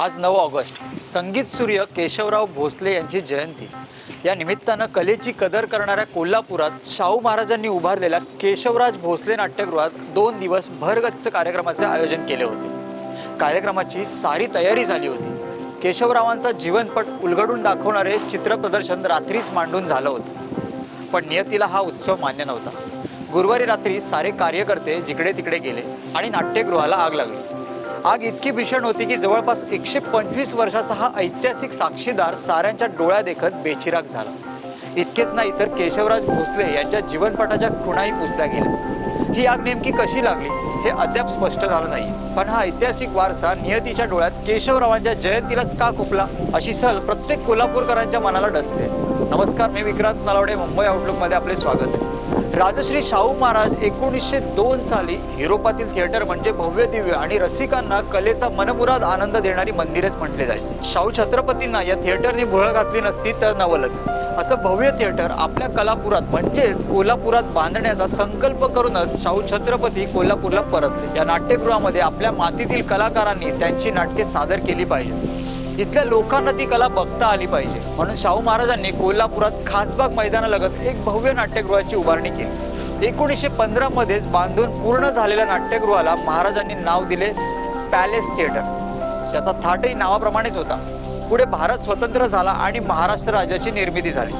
आज नऊ ऑगस्ट. संगीत सूर्य केशवराव भोसले यांची जयंती. या निमित्तानं कलेची कदर करणाऱ्या कोल्हापुरात शाहू महाराजांनी उभारलेल्या केशवराज भोसले नाट्यगृहात दोन दिवस भरगच्च कार्यक्रमाचे आयोजन केले होते. कार्यक्रमाची सारी तयारी झाली होती. केशवरावांचा जीवनपट उलगडून दाखवणारे चित्रप्रदर्शन रात्रीच मांडून झालं होतं. पण नियतीला हा उत्सव मान्य नव्हता. गुरुवारी रात्री सारे कार्यकर्ते जिकडे तिकडे गेले आणि नाट्यगृहाला आग लागली. आग इतकी भीषण होती की जवळपास एकशे पंचवीस वर्षाचा हा ऐतिहासिक साक्षीदार साऱ्यांच्या डोळ्या देखत बेचिराग झाला. इतकेच नाही तर केशवराज भोसले यांच्या जीवनपटाच्या खुणाही पुसल्या गेल्या. ही आग नेमकी कशी लागली हे अद्याप स्पष्ट झालं नाही. पण हा ऐतिहासिक वारसा नियतीच्या डोळ्यात केशवरावांच्या जयंतीलाच का खुपला अशी सल प्रत्येक कोल्हापूरकरांच्या मनाला डसते. नमस्कार मी विक्रांत नलावडे मुंबई आउटलुकमध्ये आपले स्वागत आहे. राजश्री शाहू महाराज एकोणीसशे दोन साली युरोपातील थिएटर म्हणजे भव्य दिव्य आणि रसिकांना कलेचा मनमुराद आनंद देणारी मंदिरच म्हटले जायचे. शाहू छत्रपतींना या थिएटरने भुळ घातली नसती तर नवलच. असं भव्य थिएटर आपल्या कलापुरात म्हणजेच कोल्हापुरात बांधण्याचा संकल्प करूनच शाहू छत्रपती कोल्हापूरला परतले. या नाट्यगृहामध्ये आपल्या मातीतील कलाकारांनी त्यांची नाटके सादर केली पाहिजे इथल्या लोकांना ती कला बघता आली पाहिजे. म्हणून शाहू महाराजांनी कोल्हापुरात खासबाग मैदानालगत एक भव्य नाट्यगृहाची उभारणी केली. एकोणीसशे पंधरा मध्येच बांधून पूर्ण झालेल्या नाट्यगृहाला महाराजांनी नाव दिले पॅलेस थिएटर. त्याचा थाटही नावाप्रमाणेच होता. पुढे भारत स्वतंत्र झाला आणि महाराष्ट्र राज्याची निर्मिती झाली.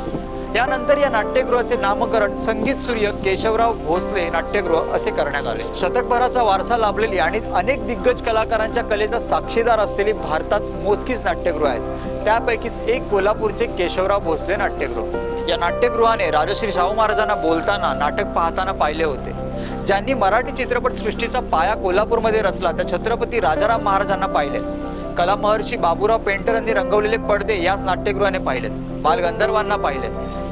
यानंतर या नाट्यगृहाचे नामकरण संगीत सूर्य केशवराव भोसले नाट्यगृह असे करण्यात आले. शतकभराचा वारसा लाभलेली आणि अनेक दिग्गज कलाकारांच्या कलेचा साक्षीदार असलेली भारतात मोजकीच नाट्यगृह आहेत. त्यापैकीच एक कोल्हापूरचे केशवराव भोसले नाट्यगृह. या नाट्यगृहाने राजश्री शाहू महाराजांना बोलताना नाटक पाहताना पाहिले होते. ज्यांनी मराठी चित्रपट सृष्टीचा पाया कोल्हापूरमध्ये रचला त्या छत्रपती राजाराम महाराजांना पाहिले. कला महर्षी बाबूराव पेंटर यांनी रंगवलेले पडदे याच नाट्यगृहाने पाहिलेत. बालगंधर्वांना पाहिले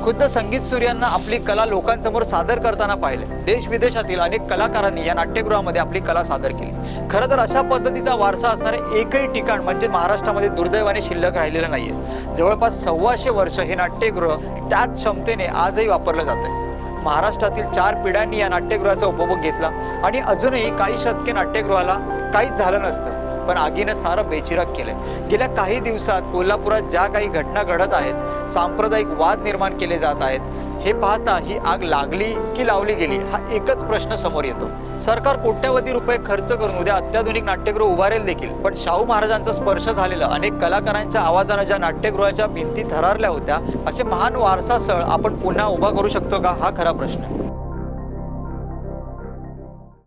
खुद्द संगीत सूर्यांना आपली कला लोकांसमोर सादर करताना पाहिले. देश विदेशातील अनेक कलाकारांनी या नाट्यगृहामध्ये आपली कला सादर केली. खरं तर अशा पद्धतीचा वारसा असणारे एकही ठिकाण म्हणजे महाराष्ट्रामध्ये दुर्दैवाने शिल्लक राहिलेलं नाहीये. जवळपास सव्वाशे वर्ष हे नाट्यगृह त्याच क्षमतेने आजही वापरलं जातं महाराष्ट्रातील चार पिढ्यांनी या नाट्यगृहाचा उपभोग घेतला आणि अजूनही काही शतके नाट्यगृहाला काहीच झालं नसतं. पण आगीनं सारं बेचिराग केलंय. गेल्या काही दिवसात कोल्हापुरात ज्या काही घटना घडत आहेत सांप्रदायिक वाद निर्माण केले जात आहेत हे पाहता ही आग लागली की लावली गेली हा एकच प्रश्न समोर येतो. सरकार कोट्यवधी रुपये खर्च करून उद्या अत्याधुनिक नाट्यगृह उभारेल देखील पण शाहू महाराजांचा स्पर्श झालेलं अनेक कलाकारांच्या आवाजानं ज्या नाट्यगृहाच्या भिंती थरारल्या होत्या असे महान वारसा स्थळ आपण पुन्हा उभा करू शकतो का? हा खरा प्रश्न आहे.